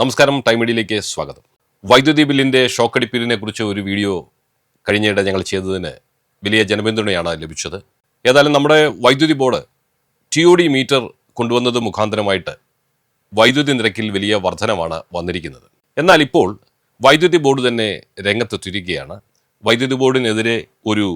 നമസ്കാരം ടൈം മീഡിയയിലേക്ക് സ്വാഗതം. വൈദ്യുതി ബില്ലിന്റെ ഷോക്കടിപ്പിലിനെ കുറിച്ച് ഒരു വീഡിയോ കഴിഞ്ഞിടെ ഞങ്ങൾ ചെയ്തതിന് വലിയ ജനപിന്തുണയാണ് ലഭിച്ചത്. ഏതായാലും നമ്മുടെ വൈദ്യുതി board T O D meter കൊണ്ടുവന്നത് മുഖാന്തരമായിട്ട് വൈദ്യുതി നിരക്കിൽ വലിയ വർധനമാണ് വന്നിരിക്കുന്നത്. എന്നാൽ ഇപ്പോൾ വൈദ്യുതി ബോർഡ് തന്നെ രംഗത്തെത്തിയിരിക്കുകയാണ്. വൈദ്യുതി ബോർഡിനെതിരെ ഒരു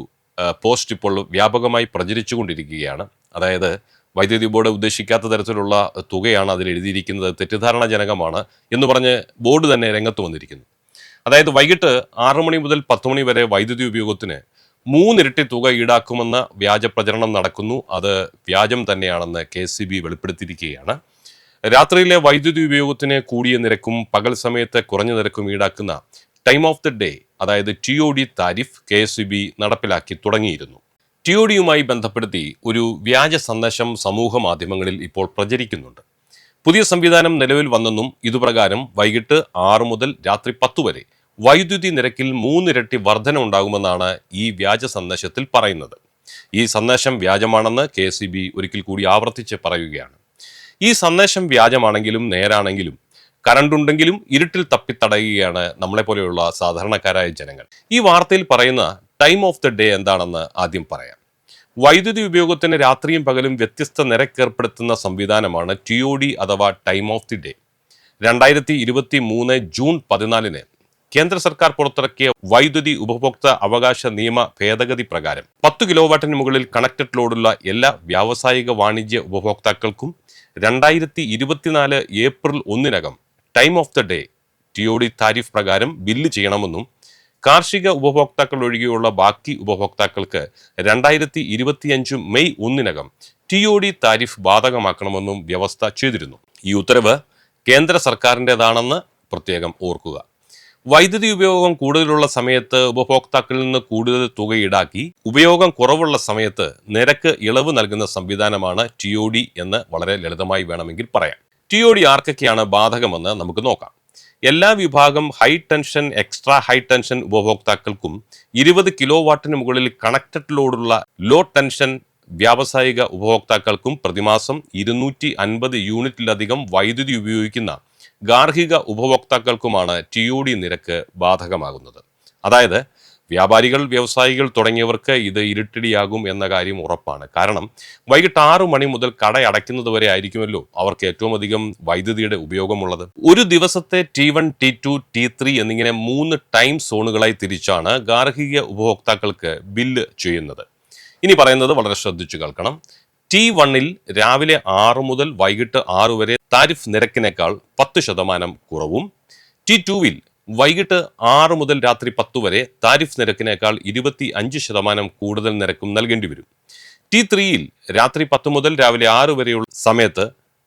പോസ്റ്റ് ഇപ്പോൾ വ്യാപകമായി പ്രചരിച്ചുകൊണ്ടിരിക്കുകയാണ്. അതായത് വൈദ്യുതി ബോർഡ് ഉദ്ദേശിക്കാത്ത തരത്തിലുള്ള തുകയാണ് അതിൽ എഴുതിയിരിക്കുന്നത്. തെറ്റിദ്ധാരണജനകമാണ് എന്ന് പറഞ്ഞ് ബോർഡ് തന്നെ രംഗത്ത് വന്നിരിക്കുന്നു. അതായത് വൈകിട്ട് ആറു മണി മുതൽ പത്ത് മണി വരെ വൈദ്യുതി ഉപയോഗത്തിന് മൂന്നിരട്ടി തുക ഈടാക്കുമെന്ന വ്യാജ പ്രചരണം നടക്കുന്നു. അത് വ്യാജം തന്നെയാണെന്ന് കെ സി ബി വെളിപ്പെടുത്തിയിരിക്കുകയാണ്. രാത്രിയിലെ വൈദ്യുതി ഉപയോഗത്തിന് കൂടിയ നിരക്കും പകൽ സമയത്ത് കുറഞ്ഞ നിരക്കും ഈടാക്കുന്ന ടൈം ഓഫ് ദി ഡേ അതായത് T O D tariff K S B നടപ്പിലാക്കി തുടങ്ങിയിരുന്നു. ടി ഒ ഡിയുമായി ബന്ധപ്പെടുത്തി ഒരു വ്യാജ സന്ദേശം സമൂഹ മാധ്യമങ്ങളിൽ ഇപ്പോൾ പ്രചരിക്കുന്നുണ്ട്. പുതിയ സംവിധാനം നിലവിൽ വന്നെന്നും ഇതുപ്രകാരം വൈകിട്ട് ആറ് മുതൽ രാത്രി പത്ത് വരെ വൈദ്യുതി നിരക്കിൽ മൂന്നിരട്ടി വർധന ഉണ്ടാകുമെന്നാണ് ഈ വ്യാജ സന്ദേശത്തിൽ പറയുന്നത്. ഈ സന്ദേശം വ്യാജമാണെന്ന് കെ എസ് ഒരിക്കൽ കൂടി ആവർത്തിച്ച് പറയുകയാണ്. ഈ സന്ദേശം വ്യാജമാണെങ്കിലും നേരാണെങ്കിലും കരണ്ടുണ്ടെങ്കിലും ഇരുട്ടിൽ തപ്പിത്തടയുകയാണ് നമ്മളെപ്പോലെയുള്ള സാധാരണക്കാരായ ജനങ്ങൾ. ഈ വാർത്തയിൽ പറയുന്ന ടൈം ഓഫ് ദ ഡേ എന്താണെന്ന് ആദ്യം പറയാം. വൈദ്യുതി ഉപയോഗത്തിന് രാത്രിയും പകലും വ്യത്യസ്ത നിരക്ക് ഏർപ്പെടുത്തുന്ന സംവിധാനമാണ് ടി ഒ ഡി അഥവാ ടൈം ഓഫ് ദി ഡേ. രണ്ടായിരത്തി ഇരുപത്തി മൂന്ന് ജൂൺ പതിനാലിന് കേന്ദ്ര സർക്കാർ പുറത്തിറക്കിയ വൈദ്യുതി ഉപഭോക്തൃ അവകാശ നിയമ ഭേദഗതി പ്രകാരം പത്ത് കിലോവാട്ടിന് മുകളിൽ കണക്റ്റഡ് ലോഡുള്ള എല്ലാ വ്യാവസായിക വാണിജ്യ ഉപഭോക്താക്കൾക്കും രണ്ടായിരത്തി ഇരുപത്തിനാല് April ഒന്നിനകം time of the day T O D tariff പ്രകാരം ബില്ല് ചെയ്യണമെന്നും കാർഷിക ഉപഭോക്താക്കൾ ഒഴികെയുള്ള ബാക്കി ഉപഭോക്താക്കൾക്ക് രണ്ടായിരത്തി ഇരുപത്തിയഞ്ച് മെയ് ഒന്നിനകം ടി ഒ ഡി താരിഫ് ബാധകമാക്കണമെന്നും വ്യവസ്ഥ ചെയ്തിരുന്നു. ഈ ഉത്തരവ് കേന്ദ്ര സർക്കാരിന്റെതാണെന്ന് പ്രത്യേകം ഓർക്കുക. വൈദ്യുതി ഉപയോഗം കൂടുതലുള്ള സമയത്ത് ഉപഭോക്താക്കളിൽ നിന്ന് കൂടുതൽ തുക ഈടാക്കി ഉപയോഗം കുറവുള്ള സമയത്ത് നിരക്ക് ഇളവ് നൽകുന്ന സംവിധാനമാണ് ടി എന്ന് വളരെ ലളിതമായി വേണമെങ്കിൽ പറയാം. ടി ആർക്കൊക്കെയാണ് ബാധകമെന്ന് നമുക്ക് നോക്കാം. എല്ലാ വിഭാഗം high tension extra high tension ഉപഭോക്താക്കൾക്കും ഇരുപത് കിലോ വാട്ടിന് മുകളിൽ കണക്റ്റഡ് ലോഡുള്ള ലോ ടെൻഷൻ വ്യാവസായിക ഉപഭോക്താക്കൾക്കും പ്രതിമാസം ഇരുന്നൂറ്റി അൻപത് യൂണിറ്റിലധികം വൈദ്യുതി ഉപയോഗിക്കുന്ന ഗാർഹിക ഉപഭോക്താക്കൾക്കുമാണ് ടി നിരക്ക് ബാധകമാകുന്നത്. അതായത് വ്യാപാരികൾ വ്യവസായികൾ തുടങ്ങിയവർക്ക് ഇത് ഇരുട്ടിടിയാകും എന്ന കാര്യം ഉറപ്പാണ്. കാരണം വൈകിട്ട് ആറു മണി മുതൽ കട അടയ്ക്കുന്നത് വരെ ആയിരിക്കുമല്ലോ അവർക്ക് ഏറ്റവും അധികം വൈദ്യുതിയുടെ ഉപയോഗമുള്ളത്. ഒരു ദിവസത്തെ T one T two T three എന്നിങ്ങനെ മൂന്ന് ടൈം സോണുകളായി തിരിച്ചാണ് ഗാർഹിക ഉപഭോക്താക്കൾക്ക് ബില്ല് ചെയ്യുന്നത്. ഇനി പറയുന്നത് വളരെ ശ്രദ്ധിച്ചു കേൾക്കണം. ടി വണ്ണിൽ രാവിലെ ആറ് മുതൽ വൈകിട്ട് ആറ് വരെ താരിഫ് നിരക്കിനേക്കാൾ പത്ത് ശതമാനം കുറവും. ടി ടുവിൽ വൈകിട്ട് ആറ് മുതൽ രാത്രി പത്ത് വരെ താരിഫ് നിരക്കിനേക്കാൾ ഇരുപത്തി അഞ്ച് ശതമാനം കൂടുതൽ നിരക്കും നൽകേണ്ടി വരും. ടി ത്രീയിൽ രാത്രി പത്ത് മുതൽ രാവിലെ ആറ് വരെയുള്ള സമയത്ത്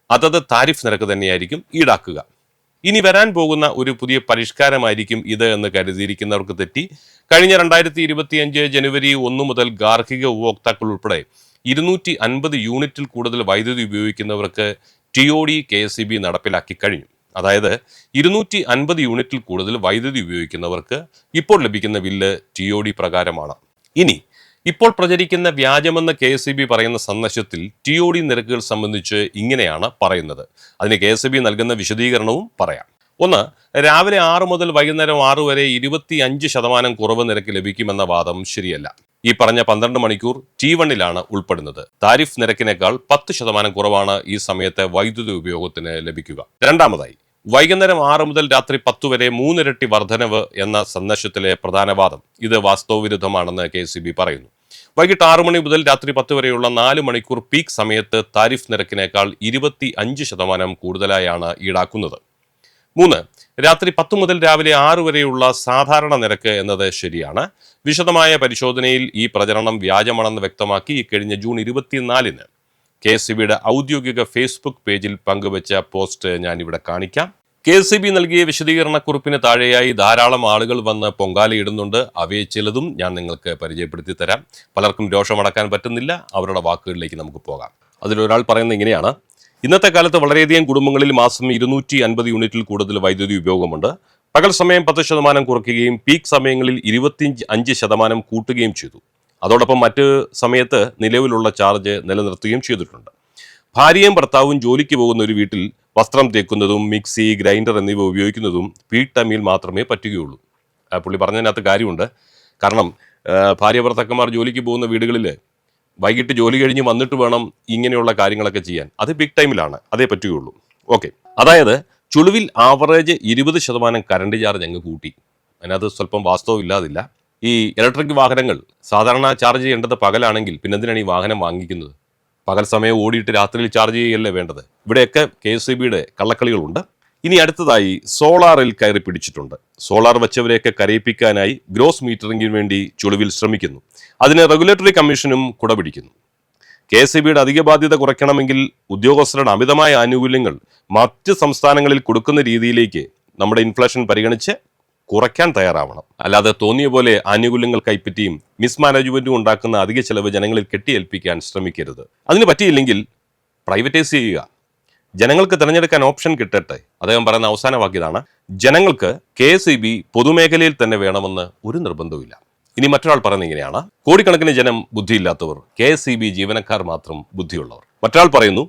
അതത് താരിഫ് നിരക്ക് തന്നെയായിരിക്കും ഈടാക്കുക. ഇനി വരാൻ പോകുന്ന ഒരു പുതിയ പരിഷ്കാരമായിരിക്കും ഇത് എന്ന് കരുതിയിരിക്കുന്നവർക്ക് തെറ്റി. കഴിഞ്ഞ രണ്ടായിരത്തി ഇരുപത്തിയഞ്ച് ജനുവരി ഒന്ന് മുതൽ ഗാർഹിക ഉപഭോക്താക്കൾ ഉൾപ്പെടെ ഇരുന്നൂറ്റി അൻപത് യൂണിറ്റിൽ കൂടുതൽ വൈദ്യുതി ഉപയോഗിക്കുന്നവർക്ക് T O D K S C B നടപ്പിലാക്കി കഴിഞ്ഞു. അതായത് ഇരുന്നൂറ്റി അൻപത് യൂണിറ്റിൽ കൂടുതൽ വൈദ്യുതി ഉപയോഗിക്കുന്നവർക്ക് ഇപ്പോൾ ലഭിക്കുന്ന ബില്ല് ടി ഒ ഡി പ്രകാരമാണ്. ഇനി ഇപ്പോൾ പ്രചരിക്കുന്ന വ്യാജമെന്ന കെ എസ് ഇ ബി പറയുന്ന സന്ദേശത്തിൽ ടി ഒ ഡി നിരക്കുകൾ സംബന്ധിച്ച് ഇങ്ങനെയാണ് പറയുന്നത്. അതിന് കെ എസ് ഇ ബി നൽകുന്ന വിശദീകരണവും പറയാം. ഒന്ന് രാവിലെ ആറ് മുതൽ വൈകുന്നേരം ആറ് വരെ ഇരുപത്തി അഞ്ച് ശതമാനം കുറവ് നിരക്ക് ലഭിക്കുമെന്ന വാദം ശരിയല്ല. ഈ പറഞ്ഞ പന്ത്രണ്ട് മണിക്കൂർ ടി വണ്ണിലാണ് ഉൾപ്പെടുന്നത്. താരിഫ് നിരക്കിനേക്കാൾ പത്ത് ശതമാനം കുറവാണ് ഈ സമയത്ത് വൈദ്യുതി ഉപയോഗത്തിന് ലഭിക്കുക. രണ്ടാമതായി വൈകുന്നേരം ആറ് മുതൽ രാത്രി പത്ത് വരെ മൂന്നിരട്ടി വർധനവ് എന്ന സന്ദേശത്തിലെ പ്രധാന വാദം. ഇത് വാസ്തവവിരുദ്ധമാണെന്ന് കെ സി ബി പറയുന്നു. വൈകിട്ട് ആറു മണി മുതൽ രാത്രി പത്ത് വരെയുള്ള നാല് മണിക്കൂർ പീക്ക് സമയത്ത് താരിഫ് നിരക്കിനേക്കാൾ ഇരുപത്തി അഞ്ച് ശതമാനം കൂടുതലായാണ് ഈടാക്കുന്നത്. മൂന്ന് രാത്രി പത്ത് മുതൽ രാവിലെ ആറ് വരെയുള്ള സാധാരണ നിരക്ക് എന്നത് ശരിയാണ്. വിശദമായ പരിശോധനയിൽ ഈ പ്രചരണം വ്യാജമാണെന്ന് വ്യക്തമാക്കി കഴിഞ്ഞ ജൂൺ ഇരുപത്തിനാലിന് കെ എസ് ബിയുടെ ഔദ്യോഗിക ഫേസ്ബുക്ക് പേജിൽ പങ്കുവച്ച പോസ്റ്റ് ഞാനിവിടെ കാണിക്കാം. കെ എസ് ബി നൽകിയ വിശദീകരണക്കുറിപ്പിന് താഴെയായി ധാരാളം ആളുകൾ വന്ന് പൊങ്കാലയിടുന്നുണ്ട്. അവയെ ചിലതും ഞാൻ നിങ്ങൾക്ക് പരിചയപ്പെടുത്തി തരാം. പലർക്കും രോഷമടക്കാൻ പറ്റുന്നില്ല. അവരുടെ വാക്കുകളിലേക്ക് നമുക്ക് പോകാം. അതിലൊരാൾ പറയുന്നത് ഇങ്ങനെയാണ്. ഇന്നത്തെ കാലത്ത് വളരെയധികം കുടുംബങ്ങളിൽ മാസം ഇരുന്നൂറ്റി അൻപത് യൂണിറ്റിൽ കൂടുതൽ വൈദ്യുതി ഉപയോഗമുണ്ട്. പകൽ സമയം പത്ത് ശതമാനം കുറയ്ക്കുകയും പീക്ക് സമയങ്ങളിൽ ഇരുപത്തി അഞ്ച് ശതമാനം കൂട്ടുകയും ചെയ്തു. അതോടൊപ്പം മറ്റ് സമയത്ത് നിലവിലുള്ള ചാർജ് നിലനിർത്തുകയും ചെയ്തിട്ടുണ്ട്. ഭാര്യയും ഭർത്താവും ജോലിക്ക് പോകുന്ന ഒരു വീട്ടിൽ വസ്ത്രം തേക്കുന്നതും മിക്സി ഗ്രൈൻഡർ എന്നിവ ഉപയോഗിക്കുന്നതും ടൈമിൽ മാത്രമേ പറ്റുകയുള്ളൂ. പുള്ളി പറഞ്ഞതിനകത്ത് കാര്യമുണ്ട്. കാരണം ഭാര്യ ഭർത്താക്കന്മാർ ജോലിക്ക് പോകുന്ന വീടുകളിൽ വൈകിട്ട് ജോലി കഴിഞ്ഞ് വന്നിട്ട് വേണം ഇങ്ങനെയുള്ള കാര്യങ്ങളൊക്കെ ചെയ്യാൻ. അത് ബിഗ് ടൈമിലാണ് അതേ പറ്റുകയുള്ളൂ. ഓക്കെ അതായത് ചുളുവിൽ ആവറേജ് ഇരുപത് ശതമാനം കറണ്ട് ചാർജ് അങ്ങ് കൂട്ടി. അതിനകത്ത് സ്വല്പം വാസ്തവം ഇല്ലാതില്ല. ഈ ഇലക്ട്രിക് വാഹനങ്ങൾ സാധാരണ ചാർജ് ചെയ്യേണ്ടത് പകലാണെങ്കിൽ പിന്നെ എന്തിനാണ് ഈ വാഹനം വാങ്ങിക്കുന്നത്? പകൽ സമയം ഓടിയിട്ട് രാത്രിയിൽ ചാർജ് ചെയ്യല്ലേ വേണ്ടത്? ഇവിടെയൊക്കെ കെ എസ് സി ബിയുടെ കള്ളക്കളികളുണ്ട്. ഇനി അടുത്തതായി സോളാറിൽ കയറി പിടിച്ചിട്ടുണ്ട്. സോളാർ വെച്ചവരെയൊക്കെ കരയിപ്പിക്കാനായി ഗ്രോസ് മീറ്ററിംഗിന് വേണ്ടി ചുളിവിൽ ശ്രമിക്കുന്നു. അതിന് റെഗുലേറ്ററി കമ്മീഷനും കുടപിടിക്കുന്നു. കെ എസ് ബിയുടെ അധിക ബാധ്യത കുറയ്ക്കണമെങ്കിൽ ഉദ്യോഗസ്ഥരുടെ അമിതമായ ആനുകൂല്യങ്ങൾ മറ്റ് സംസ്ഥാനങ്ങളിൽ കൊടുക്കുന്ന രീതിയിലേക്ക് നമ്മുടെ ഇൻഫ്ലേഷൻ പരിഗണിച്ച് കുറയ്ക്കാൻ തയ്യാറാവണം. അല്ലാതെ തോന്നിയ പോലെ ആനുകൂല്യങ്ങൾ കൈപ്പറ്റിയും മിസ്മാനേജ്മെന്റും ഉണ്ടാക്കുന്ന അധിക ചെലവ് ജനങ്ങളിൽ കെട്ടിയേൽപ്പിക്കാൻ ശ്രമിക്കരുത്. അതിന് പറ്റിയില്ലെങ്കിൽ പ്രൈവറ്റൈസ് ചെയ്യുക. ജനങ്ങൾക്ക് തിരഞ്ഞെടുക്കാൻ ഓപ്ഷൻ കിട്ടട്ടെ. അദ്ദേഹം പറയുന്ന അവസാന വാക്യതാണ് ജനങ്ങൾക്ക് കെ എസ് ഇ ബി പൊതുമേഖലയിൽ തന്നെ വേണമെന്ന് ഒരു നിർബന്ധവുമില്ല. ഇനി മറ്റൊരാൾ പറയുന്നത് ഇങ്ങനെയാണ്. കോടിക്കണക്കിന് ജനം ബുദ്ധിയില്ലാത്തവർ കെ എസ് ഇ ബി ജീവനക്കാർ മാത്രം ബുദ്ധിയുള്ളവർ. മറ്റൊരാൾ പറയുന്നു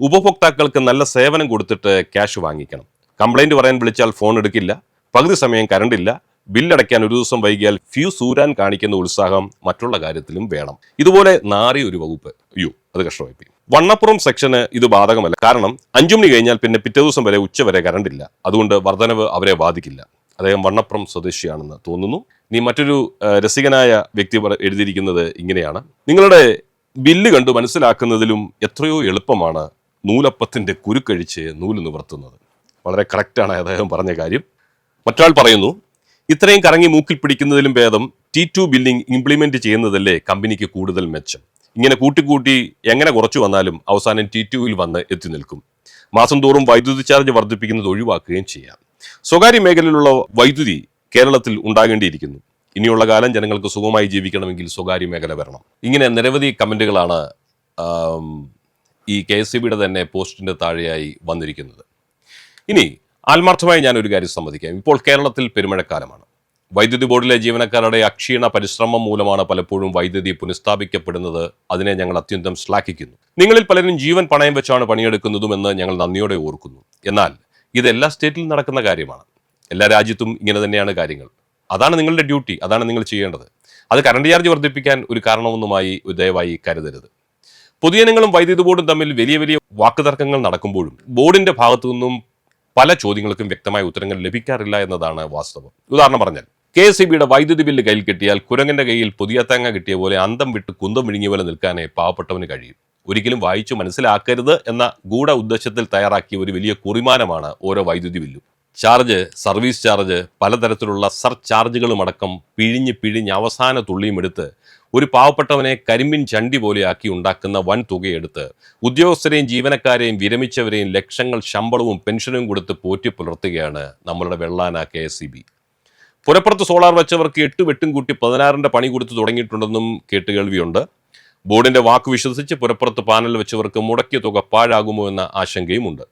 ഉപഭോക്താക്കൾക്ക് നല്ല സേവനം കൊടുത്തിട്ട് ക്യാഷ് വാങ്ങിക്കണം. കംപ്ലൈന്റ് പറയാൻ വിളിച്ചാൽ ഫോൺ എടുക്കില്ല പകുതി സമയം കറണ്ടില്ല ബില്ലടയ്ക്കാൻ ഒരു ദിവസം വൈകിയാൽ ഫ്യൂ സൂരാൻ കാണിക്കുന്ന ഉത്സാഹം മറ്റുള്ള കാര്യത്തിലും വേണം. ഇതുപോലെ നാറിയ ഒരു വകുപ്പ്. അയ്യോ അത് കഷ്ടമായി. വണ്ണപ്പുറം സെക്ഷന് ഇത് ബാധകമല്ല. കാരണം അഞ്ചു മണി കഴിഞ്ഞാൽ പിന്നെ പിറ്റേ ദിവസം വരെ ഉച്ച വരെ കറണ്ടില്ല അതുകൊണ്ട് വർധനവ് അവരെ ബാധിക്കില്ല. അദ്ദേഹം വണ്ണപ്പുറം സ്വദേശിയാണെന്ന് തോന്നുന്നു. ഇനി മറ്റൊരു രസികനായ വ്യക്തി എഴുതിയിരിക്കുന്നത് ഇങ്ങനെയാണ്. നിങ്ങളുടെ ബില്ല് കണ്ടു മനസ്സിലാക്കുന്നതിലും എത്രയോ എളുപ്പമാണ് നൂലപ്പത്തിന്റെ കുരുക്കഴിച്ച് നൂൽ നിവർത്തുന്നത്. വളരെ കറക്റ്റാണ് അദ്ദേഹം പറഞ്ഞ കാര്യം. മറ്റൊരാൾ പറയുന്നു ഇത്രയും കറങ്ങി മൂക്കിൽ പിടിക്കുന്നതിലും ഭേദം ടി ടു ബില്ലിംഗ് ഇംപ്ലിമെന്റ് ചെയ്യുന്നതല്ലേ കമ്പനിക്ക് കൂടുതൽ മെച്ചം? ഇങ്ങനെ കൂട്ടിക്കൂട്ടി എങ്ങനെ കുറച്ചു വന്നാലും അവസാനം ടി ടുവിൽ വന്ന് എത്തി നിൽക്കും. മാസം തോറും വൈദ്യുതി ചാർജ് വർദ്ധിപ്പിക്കുന്നത് ഒഴിവാക്കുകയും ചെയ്യാം. സ്വകാര്യ മേഖലയിലുള്ള വൈദ്യുതി കേരളത്തിൽ ഉണ്ടാകേണ്ടിയിരിക്കുന്നു. ഇനിയുള്ള കാലം ജനങ്ങൾക്ക് സുഖമായി ജീവിക്കണമെങ്കിൽ സ്വകാര്യ മേഖല വരണം. ഇങ്ങനെ നിരവധി കമന്റുകളാണ് ഈ കെ എസ് സി ബിയുടെ തന്നെ പോസ്റ്റിന്റെ താഴെയായി വന്നിരിക്കുന്നത്. ഇനി ആത്മാർത്ഥമായി ഞാനൊരു കാര്യം സമ്മതിക്കാം. ഇപ്പോൾ കേരളത്തിൽ പെരുമഴക്കാലമാണ്. വൈദ്യുതി ബോർഡിലെ ജീവനക്കാരുടെ അക്ഷീണ പരിശ്രമം മൂലമാണ് പലപ്പോഴും വൈദ്യുതി പുനഃസ്ഥാപിക്കപ്പെടുന്നത്. അതിനെ ഞങ്ങൾ അത്യന്തം ശ്ലാഘിക്കുന്നു. നിങ്ങളിൽ പലരും ജീവൻ പണയം വെച്ചാണ് പണിയെടുക്കുന്നതുമെന്ന് ഞങ്ങൾ നന്ദിയോടെ ഓർക്കുന്നു. എന്നാൽ ഇത് എല്ലാ സ്റ്റേറ്റിലും നടക്കുന്ന കാര്യമാണ്. എല്ലാ രാജ്യത്തും ഇങ്ങനെ തന്നെയാണ് കാര്യങ്ങൾ. അതാണ് നിങ്ങളുടെ ഡ്യൂട്ടി അതാണ് നിങ്ങൾ ചെയ്യേണ്ടത്. അത് കറണ്ട് ചാർജ് വർദ്ധിപ്പിക്കാൻ ഒരു കാരണമൊന്നുമായി ദയവായി കരുതരുത്. പൊതുജനങ്ങളും വൈദ്യുതി ബോർഡും തമ്മിൽ വലിയ വലിയ വാക്കുതർക്കങ്ങൾ നടക്കുമ്പോഴും ബോർഡിന്റെ ഭാഗത്തു നിന്നും പല ചോദ്യങ്ങൾക്കും വ്യക്തമായ ഉത്തരങ്ങൾ ലഭിക്കാറില്ല എന്നതാണ് വാസ്തവം. ഉദാഹരണം പറഞ്ഞാൽ കെ എസ് ബിയുടെ വൈദ്യുതി ബില്ല് കയ്യിൽ കിട്ടിയാൽ കുരങ്ങന്റെ കയ്യിൽ പുതിയ തേങ്ങ കിട്ടിയ പോലെ അന്തം വിട്ട് കുന്തം വിഴുങ്ങിയ പോലെ നിൽക്കാനേ പാവപ്പെട്ടവന് കഴിയും. ഒരിക്കലും വായിച്ചു മനസ്സിലാക്കരുത് എന്ന ഗൂഢ ഉദ്ദേശത്തിൽ തയ്യാറാക്കിയ ഒരു വലിയ കുറിമാനമാണ് ഓരോ വൈദ്യുതി ബില്ലും. ചാർജ് സർവീസ് ചാർജ് പലതരത്തിലുള്ള സർ ചാർജുകളും അടക്കം പിഴിഞ്ഞ് പിഴിഞ്ഞ് അവസാന തുള്ളിയും എടുത്ത് ഒരു പാവപ്പെട്ടവനെ കരിമ്പിൻ ചണ്ടി പോലെയാക്കി ഉണ്ടാക്കുന്ന വൻ തുകയെടുത്ത് ഉദ്യോഗസ്ഥരെയും ജീവനക്കാരെയും വിരമിച്ചവരെയും ലക്ഷങ്ങൾ ശമ്പളവും പെൻഷനും കൊടുത്ത് പോറ്റി പുലർത്തുകയാണ് നമ്മളുടെ വെള്ളാന കെ എസ് പുരപ്പുറത്ത് സോളാർ വെച്ചവർക്ക് എട്ട് വെട്ടും കൂട്ടി പതിനാറിന്റെ പണി കൊടുത്തു തുടങ്ങിയിട്ടുണ്ടെന്നും കേട്ടുകേൾവിയുണ്ട് ബോർഡിന്റെ വാക്ക് വിശ്വസിച്ച് പുരപ്പുറത്ത് പാനൽ വെച്ചവർക്ക് മുടക്കിയ തുക പാഴാകുമോ എന്ന ആശങ്കയുമുണ്ട്.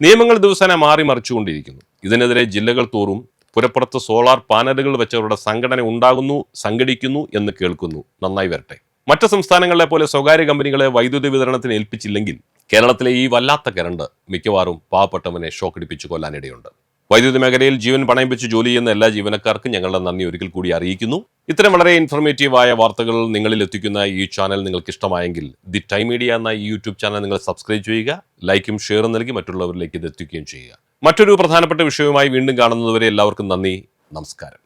നിയമങ്ങൾ ദിവസേന മാറി മറിച്ചുകൊണ്ടിരിക്കുന്നു. ഇതിനെതിരെ ജില്ലകൾ തോറും പുരപ്പുറത്ത് സോളാർ പാനലുകൾ വെച്ചവരുടെ സംഘടന ഉണ്ടാകുന്നു സംഘടിക്കുന്നു എന്ന് കേൾക്കുന്നു. നന്നായി വരട്ടെ. മറ്റ് സംസ്ഥാനങ്ങളിലെ പോലെ സ്വകാര്യ കമ്പനികളെ വൈദ്യുതി വിതരണത്തിന് ഏൽപ്പിച്ചില്ലെങ്കിൽ കേരളത്തിലെ ഈ വല്ലാത്ത കരണ്ട് മിക്കവാറും പാവപ്പെട്ടവനെ ഷോക്കടിപ്പിച്ചു കൊല്ലാനിടയുണ്ട്. വൈദ്യുതി മേഖലയിൽ ജീവൻ പണയം വെച്ച് ജോലി ചെയ്യുന്ന എല്ലാ ജീവനക്കാർക്കും ഞങ്ങളുടെ നന്ദി ഒരിക്കൽ കൂടി അറിയിക്കുന്നു. ഇത്തരം വളരെ ഇൻഫർമേറ്റീവായ വാർത്തകൾ നിങ്ങളിൽ എത്തിക്കുന്ന ഈ ചാനൽ നിങ്ങൾക്ക് ഇഷ്ടമായെങ്കിൽ ദി ടൈം മീഡിയ എന്ന ഈ യൂട്യൂബ് ചാനൽ നിങ്ങൾ സബ്സ്ക്രൈബ് ചെയ്യുക ലൈക്കും ഷെയറും നൽകി മറ്റുള്ളവരിലേക്ക് ഇത് എത്തിക്കുകയും ചെയ്യുക. മറ്റൊരു പ്രധാനപ്പെട്ട വിഷയവുമായി വീണ്ടും കാണുന്നതുവരെ എല്ലാവർക്കും നന്ദി നമസ്കാരം.